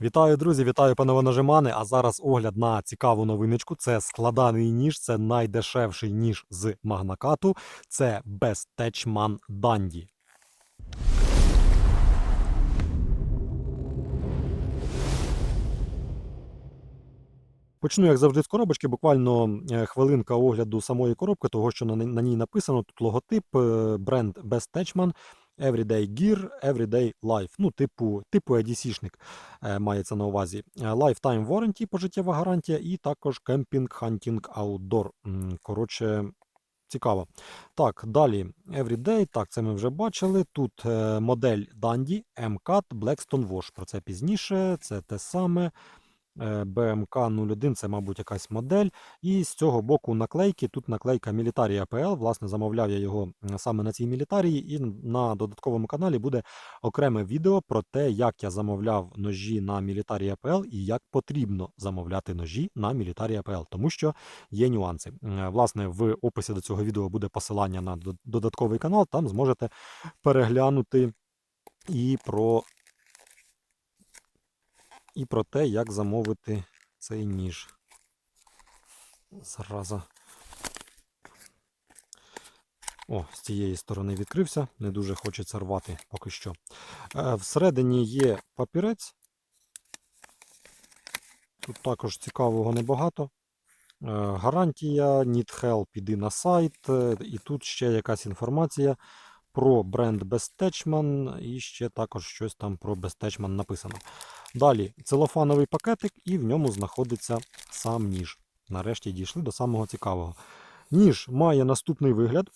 Вітаю, друзі! Вітаю, панове нажимани. А зараз огляд на цікаву новиночку. Це складаний ніж, це найдешевший ніж з магнакату. Це Best Techman Dandy. Почну, як завжди, з коробочки. Буквально е, хвилинка огляду самої коробки, того, що на, ній написано. Тут логотип, е, бренд Best Techman, Everyday Gear, Everyday Life. Ну, типу, типу EDC-шник е, мається на увазі. Е, Lifetime Warranty, пожиттєва гарантія, і також Camping Hunting Outdoor. Коротше, цікаво. Так, далі Everyday. Так, це ми вже бачили. Тут е, модель Dandy MCAT Blackstone Wash. Про це пізніше. Це те саме. Е, BMK 01 це, мабуть, якась модель. І з цього боку наклейки. Тут наклейка Military APL. Власне, замовляв я його саме на цій мілітарії, і на додатковому каналі буде окреме відео про те, як я замовляв ножі на Military APL і як потрібно замовляти ножі на Military APL, тому що є нюанси. Власне, в описі до цього відео буде посилання на додатковий канал, там зможете переглянути і про і про те, як замовити цей ніж. Зараза. О, з цієї сторони відкрився. Не дуже хочеться рвати поки що. Е, Всередині є папірець. Тут також цікавого небагато. Е, Гарантія, Need Help, іди на сайт. е, І тут ще якась інформація про бренд Bestechman і ще також щось там про Bestechman написано. Далі целофановий пакетик, і в ньому знаходиться сам ніж. Нарешті дійшли до самого цікавого. Ніж має наступний вигляд.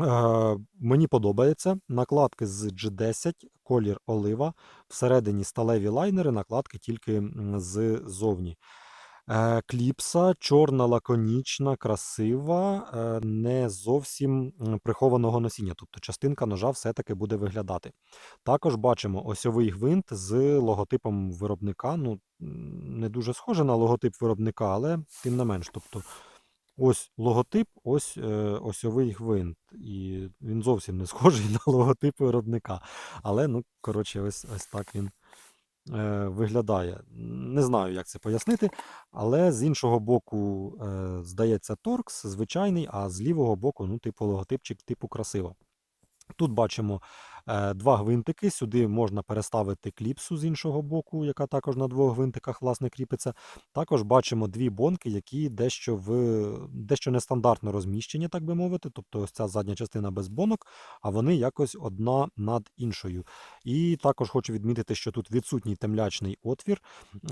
Е, мені подобається. Накладки з G10, колір олива. Всередині сталеві лайнери, накладки тільки ззовні. Е, Кліпса чорна, лаконічна, красива, е, не зовсім прихованого носіння. Тобто частинка ножа все-таки буде виглядати. Також бачимо осьовий гвинт з логотипом виробника. Ну, не дуже схоже на логотип виробника, але тим не менш. Тобто, ось логотип, ось е, осьовий гвинт. І він зовсім не схожий на логотип виробника. Але, ну, коротше, ось, ось так він виглядає. Не знаю, як це пояснити, але з іншого боку, е, здається, торкс звичайний, а з лівого боку, ну, типу логотипчик, типу красиво. Тут бачимо е, два гвинтики. Сюди можна переставити кліпсу з іншого боку, яка також на двох гвинтиках власне кріпиться. Також бачимо дві бонки, які дещо в дещо нестандартно розміщені, так би мовити. Тобто ось ця задня частина без бонок, а вони якось одна над іншою. І також хочу відмітити, що тут відсутній темлячний отвір.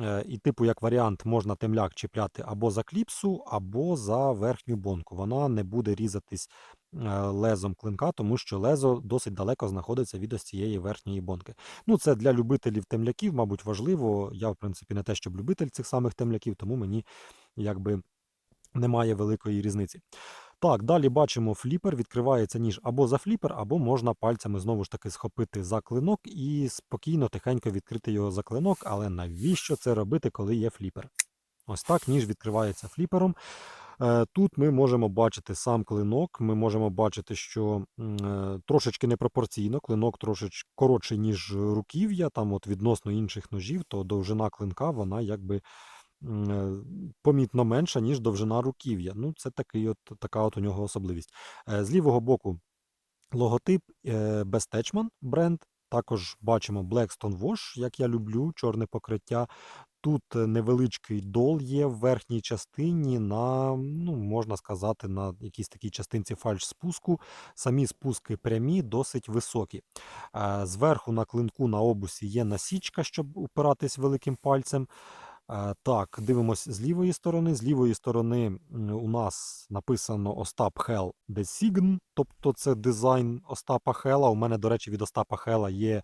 Е, І, типу, як варіант, можна темляк чіпляти або за кліпсу, або за верхню бонку. Вона не буде різатись лезом клинка, тому що лезо досить далеко знаходиться від ось цієї верхньої бонки. Ну, це для любителів темляків, мабуть, важливо. Я, в принципі, не те, щоб любитель цих самих темляків, тому мені якби немає великої різниці. Так, далі бачимо фліпер, відкривається ніж або за фліпер, або можна пальцями знову ж таки схопити за клинок і спокійно, тихенько відкрити його за клинок. Але навіщо це робити, коли є фліпер? Ось так ніж відкривається фліпером. Е, Тут ми можемо бачити сам клинок. Ми можемо бачити, що е, трошечки непропорційно, клинок трошечки коротший, ніж руків'я, там от відносно інших ножів, то довжина клинка вона якби е, помітно менша, ніж довжина руків'я. Ну, це такий от, така от у нього особливість. З лівого боку логотип Bestechman бренд. Також бачимо Blackstone Wash, як я люблю, чорне покриття. Тут е, невеличкий дол є в верхній частині на, ну, можна сказати, на якійсь такій частинці фальш-спуску. Самі спуски прямі, досить високі. Е, Зверху на клинку на обусі є насічка, щоб упиратись великим пальцем. Е, Так, дивимось з лівої сторони. З лівої сторони у нас написано Остап Хел Design, тобто це дизайн Остапа Хела. У мене, до речі, від Остапа Хела є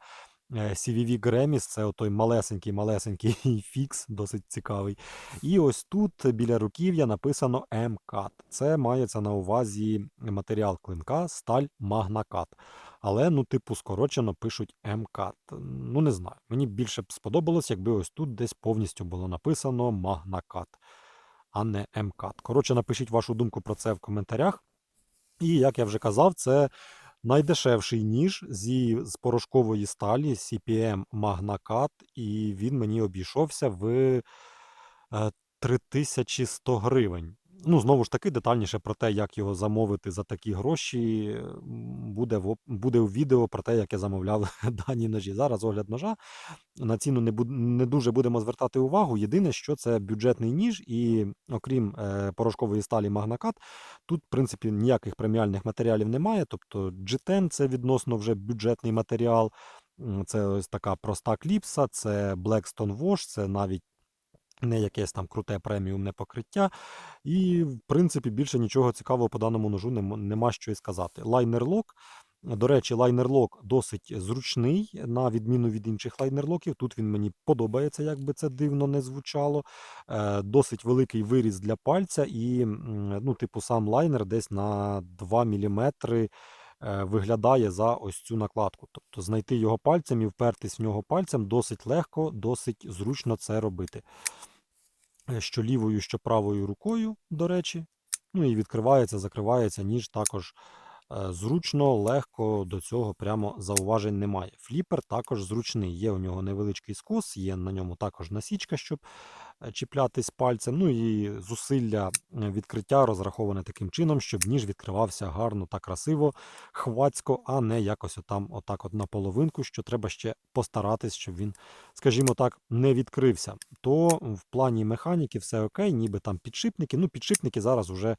е, CVV Греміс, це отой малесенький-малесенький фікс, досить цікавий. І ось тут біля руків'я написано МКАТ. Це мається на увазі матеріал клинка сталь Магнакат. Але, ну, типу, скорочено пишуть МКАТ. Ну, не знаю. Мені більше б сподобалось, якби ось тут десь повністю було написано Магнакат, а не МКАТ. Коротше, напишіть вашу думку про це в коментарях. І як я вже казав, це найдешевший ніж зі, з порошкової сталі CPM Magnacat, і він мені обійшовся в е, 3100 гривень. Ну, знову ж таки, детальніше про те, як його замовити за такі гроші, буде в, буде у відео про те, як я замовляв дані ножі. Зараз огляд ножа. На ціну не, не дуже будемо звертати увагу. Єдине, що це бюджетний ніж, і окрім е, порошкової сталі Magnacat, тут, в принципі, ніяких преміальних матеріалів немає. Тобто G10 це відносно вже бюджетний матеріал. Це ось така проста кліпса, це Blackstone Wash, це навіть не якесь там круте преміумне покриття. І, в принципі, більше нічого цікавого по даному ножу нем- нема що й сказати. Лайнерлок. До речі, лайнерлок досить зручний, на відміну від інших лайнерлоків. Тут він мені подобається, як би це дивно не звучало. Е, Досить великий виріз для пальця, і, ну, типу, сам лайнер десь на 2 мм виглядає за ось цю накладку. Тобто знайти його пальцем і впертись в нього пальцем досить легко, досить зручно це робити. Е, Що лівою, що правою рукою, до речі. Ну і відкривається, закривається ніж також е, зручно, легко, до цього прямо зауважень немає. Фліпер також зручний. Є у нього невеличкий скос, є на ньому також насічка, щоб е, чіплятись пальцем. Ну і зусилля е, відкриття розраховане таким чином, щоб ніж відкривався гарно та красиво, хвацько, а не якось отам, отак от на половинку, що треба ще постаратись, щоб він, скажімо так, не відкрився. То в плані механіки все окей, ніби там підшипники. Ну, підшипники зараз уже е,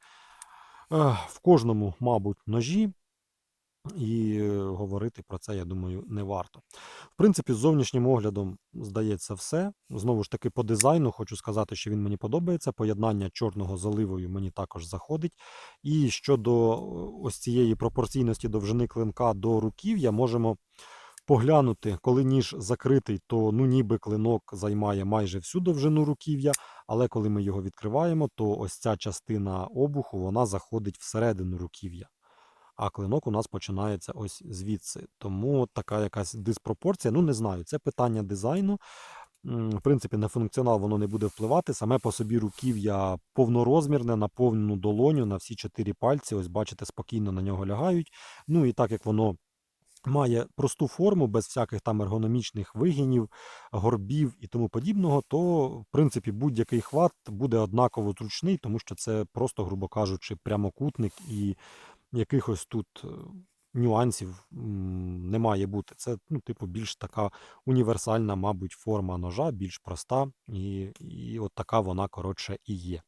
в кожному, мабуть, ножі. І е, говорити про це, я думаю, не варто. В принципі, з зовнішнім оглядом здається все. Знову ж таки, по дизайну хочу сказати, що він мені подобається. Поєднання чорного з оливою мені також заходить. І щодо е, ось цієї пропорційності довжини клинка до руків'я, можемо поглянути, коли ніж закритий, то ну ніби клинок займає майже всю довжину руків'я, але коли ми його відкриваємо, то ось ця частина обуху вона заходить всередину руків'я. А клинок у нас починається ось звідси. Тому така якась диспропорція. Ну, не знаю, це питання дизайну. В принципі, на функціонал воно не буде впливати. Саме по собі руків'я повнорозмірне, на повну долоню, на всі чотири пальці. Ось бачите, спокійно на нього лягають. Ну і так як воно має просту форму, без всяких там ергономічних вигинів, горбів і тому подібного, то в принципі будь-який хват буде однаково зручний, тому що це просто, грубо кажучи, прямокутник і якихось тут е, нюансів не має бути. Це, ну, типу, більш така універсальна, мабуть, форма ножа, більш проста, і, і от така вона, коротше, і є.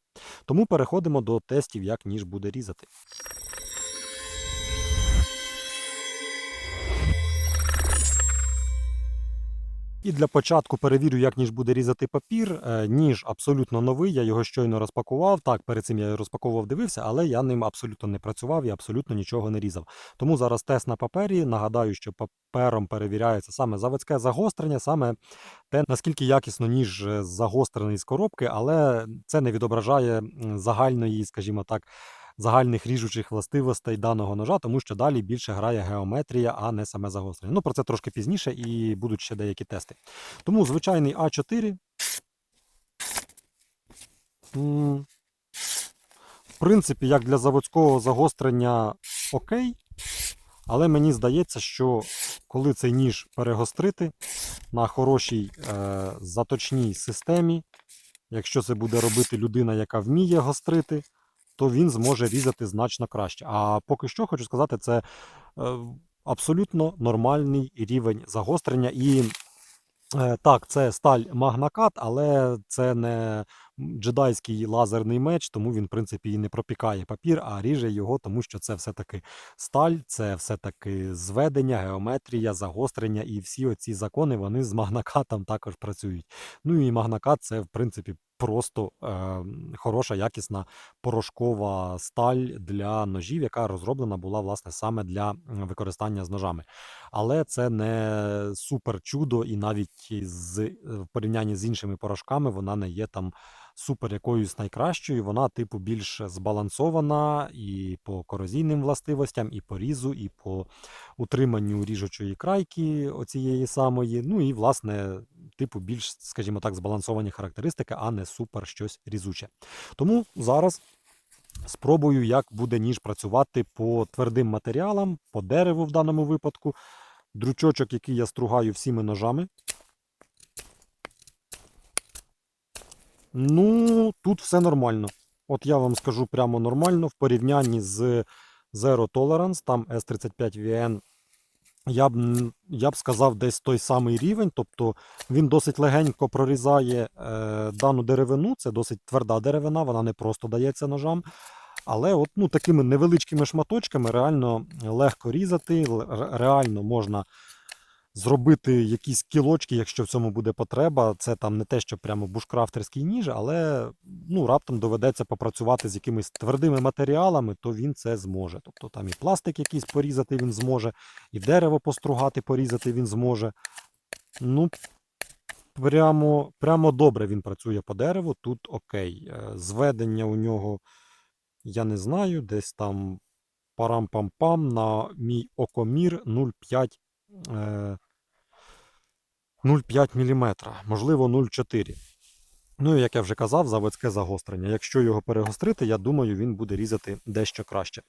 Тому переходимо до тестів, як ніж буде різати. І для початку перевірю, як ніж буде різати папір. Е, Ніж абсолютно новий, я його щойно розпакував. Так, перед цим я розпаковував, дивився, але я ним абсолютно не працював і абсолютно нічого не різав. Тому зараз тест на папері. Нагадаю, що папером перевіряється саме заводське загострення, саме те, наскільки якісно ніж е, загострений з коробки, але це не відображає загальної, скажімо так, загальних ріжучих властивостей даного ножа, тому що далі більше грає геометрія, а не саме загострення. Ну, про це трошки пізніше і будуть ще деякі тести. Тому звичайний А4. В принципі, як для заводського загострення окей. Але мені здається, що коли цей ніж перегострити на хорошій е, заточній системі, якщо це буде робити людина, яка вміє гострити, то він зможе різати значно краще. А поки що хочу сказати, це е, абсолютно нормальний рівень загострення. І е, так, це сталь Магнакат, але це не джедайський лазерний меч, тому він, в принципі, і не пропікає папір, а ріже його, тому що це все-таки сталь, це все-таки зведення, геометрія, загострення, і всі оці закони вони з магнакатом також працюють. Ну і магнакат це, в принципі, просто е, хороша, якісна порошкова сталь для ножів, яка розроблена була власне саме для використання з ножами. Але це не супер чудо, і навіть з е, в порівнянні з іншими порошками вона не є там супер якоюсь найкращою. Вона, типу, більш збалансована і по корозійним властивостям, і по різу, і по утриманню ріжучої крайки оцієї самої. Ну і власне, типу, більш, скажімо так, збалансовані характеристики, а не супер щось різуче. Тому зараз Спробую, як буде ніж працювати по твердим матеріалам, по дереву в даному випадку. Дручочок, який я стругаю всіми ножами. Ну, тут все нормально. От я вам скажу прямо нормально в порівнянні з Zero Tolerance, там S35VN, я б, я б сказав, десь той самий рівень. Тобто він досить легенько прорізає е, дану деревину. Це досить тверда деревина, вона не просто дається ножам. Але от, ну, такими невеличкими шматочками реально легко різати, реально можна зробити якісь кілочки, якщо в цьому буде потреба. Це там не те, що прямо бушкрафтерський ніж, але ну, раптом доведеться попрацювати з якимись твердими матеріалами, то він це зможе. Тобто там і пластик якийсь порізати він зможе, і дерево постругати, порізати він зможе. Ну, прямо, прямо добре він працює по дереву, тут окей. Е, Зведення у нього, я не знаю, десь там парам-пам-пам на мій окомір 0,5 е, 0,5 мм, можливо 0,4. Ну, і як я вже казав, заводське загострення. Якщо його перегострити, я думаю, він буде різати дещо краще.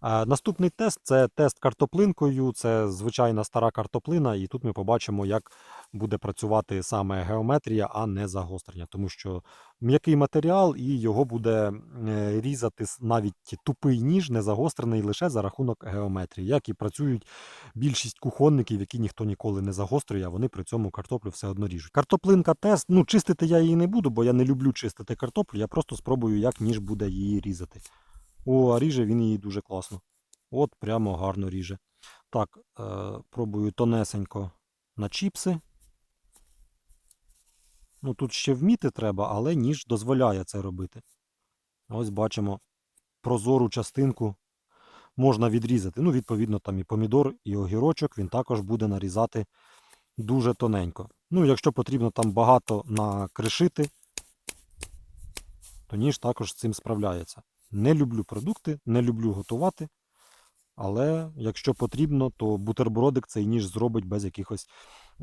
А, наступний тест це тест картоплинкою. Це звичайна стара картоплина, і тут ми побачимо, як буде працювати саме геометрія, а не загострення. Тому що м'який матеріал і його буде е, різати навіть тупий ніж, не загострений лише за рахунок геометрії, як і працюють більшість кухонників, які ніхто ніколи не загострює, а вони при цьому картоплю все одно ріжуть. Картоплинка тест. Ну, чистити я її не буду, бо я не люблю чистити картоплю. Я просто спробую, як ніж буде її різати. О, а ріже він її дуже класно. От прямо гарно ріже. Так, е, пробую тонесенько на чіпси. Ну, тут ще вміти треба, але ніж дозволяє це робити. Ось бачимо прозору частинку можна відрізати. Ну, відповідно, там і помідор, і огірочок він також буде нарізати дуже тоненько. Ну, якщо потрібно там багато накришити, то ніж також з цим справляється. Не люблю продукти, не люблю готувати. Але якщо потрібно, то бутербродик цей ніж зробить без якихось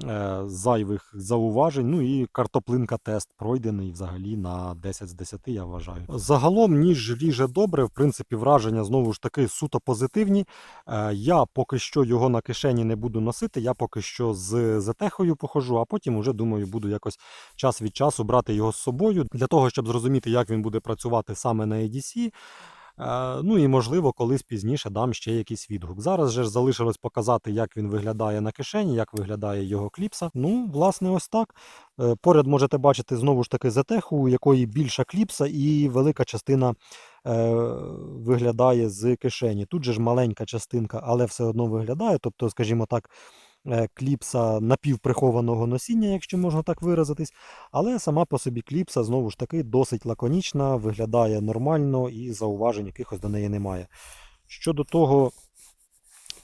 е, зайвих зауважень. Ну і картоплинка тест пройдений взагалі на 10 з 10, я вважаю. Загалом ніж ріже добре, в принципі, враження знову ж таки суто позитивні. Е, я поки що його на кишені не буду носити, я поки що з зетехою похожу, а потім уже думаю, буду якось час від часу брати його з собою для того, щоб зрозуміти, як він буде працювати саме на EDC. Е, Ну і можливо, колись пізніше дам ще якийсь відгук. Зараз же ж залишилось показати, як він виглядає на кишені, як виглядає його кліпса. Ну, власне, ось так. Е, Поряд можете бачити знову ж таки зетеху, у якої більша кліпса і велика частина е, виглядає з кишені. Тут же ж маленька частинка, але все одно виглядає. Тобто, скажімо так, кліпса напівприхованого носіння, якщо можна так виразитись. Але сама по собі кліпса знову ж таки досить лаконічна, виглядає нормально і зауважень якихось до неї немає. Щодо того,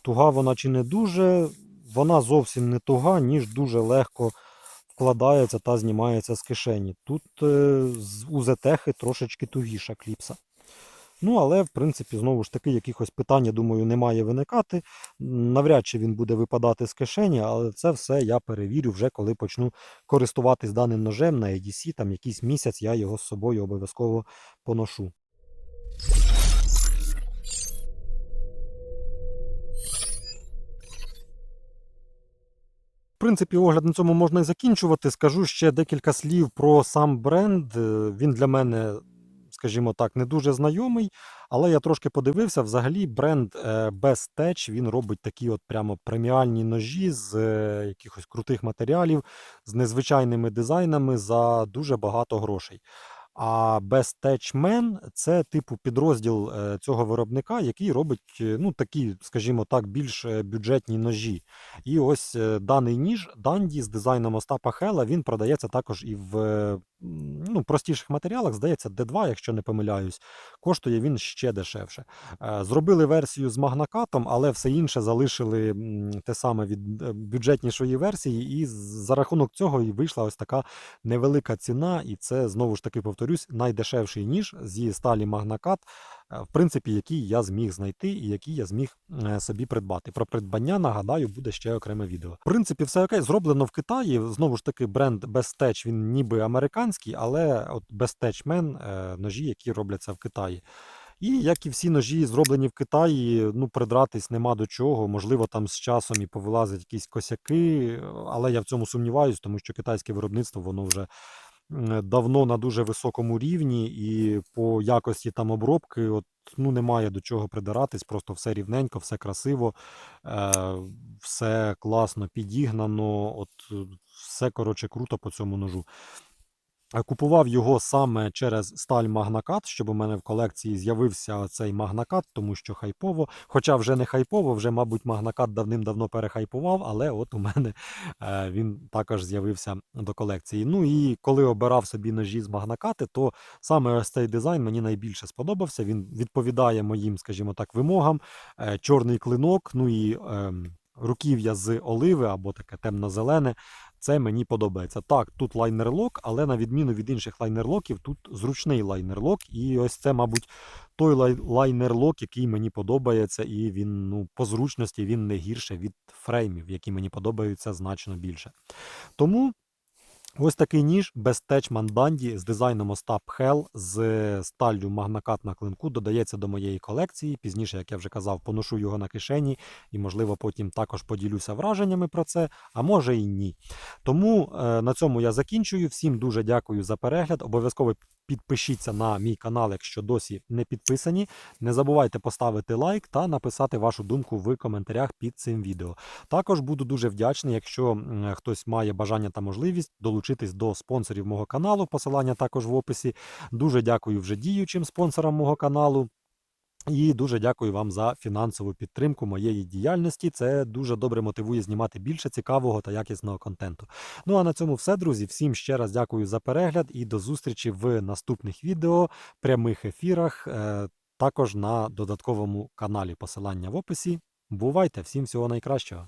туга вона чи не дуже, вона зовсім не туга, ніж дуже легко вкладається та знімається з кишені. Тут е, у зетехи трошечки тугіша кліпса. Ну, але, в принципі, знову ж таки, якихось питань, я думаю, не має виникати. Навряд чи він буде випадати з кишені, але це все я перевірю вже, коли почну користуватись даним ножем на EDC, там якийсь місяць я його з собою обов'язково поношу. В принципі, огляд на цьому можна і закінчувати. Скажу ще декілька слів про сам бренд. Е, Він для мене, скажімо так, не дуже знайомий, але я трошки подивився. Взагалі, бренд е, Best Tech, він робить такі от прямо преміальні ножі з е, якихось крутих матеріалів, з незвичайними дизайнами за дуже багато грошей. А Best Man – це типу підрозділ е, цього виробника, який робить ну, такі, скажімо так, більш бюджетні ножі. І ось даний ніж Данді з дизайном Остапа Хела, він продається також і в ну, простіших матеріалах, здається, D2, якщо не помиляюсь, коштує він ще дешевше. Е, Зробили версію з магнакатом, але все інше залишили те саме від е, бюджетнішої версії, і за рахунок цього і вийшла ось така невелика ціна, і це знову ж таки повторюсь, найдешевший ніж зі сталі магнакат, в принципі, який я зміг знайти і який я зміг е, собі придбати. Про придбання, нагадаю, буде ще окреме відео. В принципі, все окей, зроблено в Китаї. Знову ж таки, бренд Bestech, він ніби американський, але от Bestech Men, е, ножі, які робляться в Китаї. І як і всі ножі, зроблені в Китаї, ну, придратись нема до чого. Можливо, там з часом і повилазять якісь косяки, але я в цьому сумніваюсь, тому що китайське виробництво воно вже давно на дуже високому рівні, і по якості там обробки от, ну, немає до чого придиратись, просто все рівненько, все красиво, е, все класно підігнано, от, е, все коротше круто по цьому ножу. Купував його саме через сталь Магнакат, щоб у мене в колекції з'явився цей Магнакат, тому що хайпово. Хоча вже не хайпово, вже, мабуть, Магнакат давним-давно перехайпував, але от у мене е, він також з'явився до колекції. Ну і коли обирав собі ножі з Магнакати, то саме ось цей дизайн мені найбільше сподобався. Він відповідає моїм, скажімо так, вимогам. Е, Чорний клинок, ну і ем, руків'я з оливи або таке темно-зелене. Це мені подобається. Так, тут лайнерлок, але на відміну від інших лайнерлоків, тут зручний лайнерлок. І ось це, мабуть, той лайнерлок, який мені подобається, і він ну, по зручності він не гірше від фреймів, які мені подобаються значно більше. Тому. Ось такий ніж без теч манданді з дизайном Остап Хел з сталлю магнакат на клинку додається до моєї колекції. Пізніше, як я вже казав, поношу його на кишені і, можливо, потім також поділюся враженнями про це, а може і ні. Тому е, на цьому я закінчую. Всім дуже дякую за перегляд. Обов'язково підпишіться на мій канал, якщо досі не підписані. Не забувайте поставити лайк та написати вашу думку в коментарях під цим відео. Також буду дуже вдячний, якщо хтось має бажання та можливість долучитись до спонсорів мого каналу. Посилання також в описі. Дуже дякую вже діючим спонсорам мого каналу. І дуже дякую вам за фінансову підтримку моєї діяльності. Це дуже добре мотивує знімати більше цікавого та якісного контенту. Ну а на цьому все, друзі. Всім ще раз дякую за перегляд і до зустрічі в наступних відео, прямих ефірах, е, також на додатковому каналі. Посилання в описі. Бувайте! Всім всього найкращого!